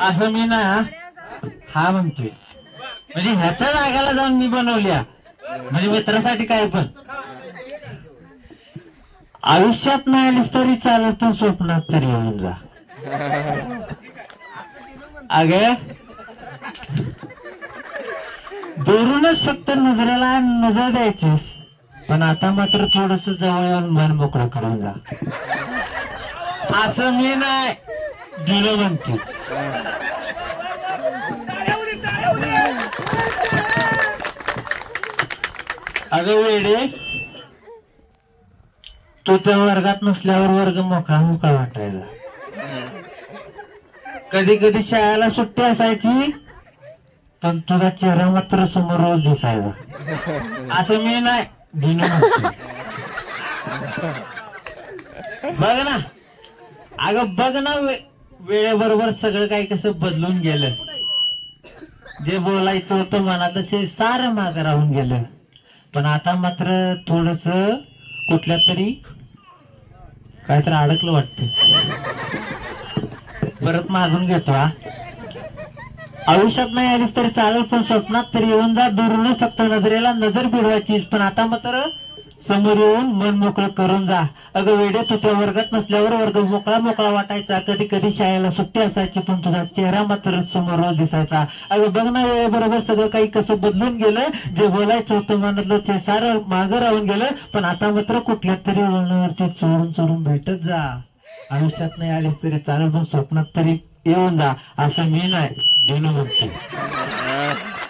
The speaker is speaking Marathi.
असं मी ना हा म्हणतोय. म्हणजे ह्याच्या जागाला जाऊन मी बनवल्या. म्हणजे मित्रासाठी काय पण. आयुष्यात नाही आलीस तरी चालत पण स्वप्नात तरी येऊन जा. अग दुरूनच फक्त नजरेला नजर द्यायचीस पण आता मात्र थोडस जवळ येऊन मन मोकळं करून जा. असं मी नाही. गेलो अगं वेडे तो त्या वर्गात नसल्यावर वर्ग मोकळा मोकळा वाटायचा. कधी कधी शाळेला सुट्टी असायची पण तुझा चेहरा मात्र समोर रोज दिसायचा. असं मी नाही दिनू बघ ना. अगं बघ ना वे- वेळेबरोबर सगळं काही कसं बदलून गेलं. जे बोलायचं होतं मनात ते सारं मागं राहून गेलं. पण आता मात्र थोडस कुठल्या तरी काहीतरी अडकलं वाटतं परत मागून घेतो हा. आयुष्यात नाही आलीस तरी चालेल पण स्वप्नात तरी येऊन जा. दुरूनच फक्त नजरेला नजर फिरवायचीस पण आता मात्र समोर येऊन मन मोकळं करून जा. अगं वेडे तू त्या वर्गात नसल्यावर वर्ग मोकळा मोकळा वाटायचा. कधी कधी शाळेला सुट्टी असायची पण तुझा चेहरा मात्र समोर दिसायचा. अगं बघ ना वेळेबरोबर सगळं काही कसं बदलून गेलं. जे बोलायचं होतं मनातलं ते सारं मागं राहून गेलं. पण आता मात्र कुठल्या तरी वळणावरती चोरून चोरून भेटत जा. आयुष्यात नाही आलीस तरी चालेल पण स्वप्नात तरी येऊन जा. असं मी नाही दिनू म्हणते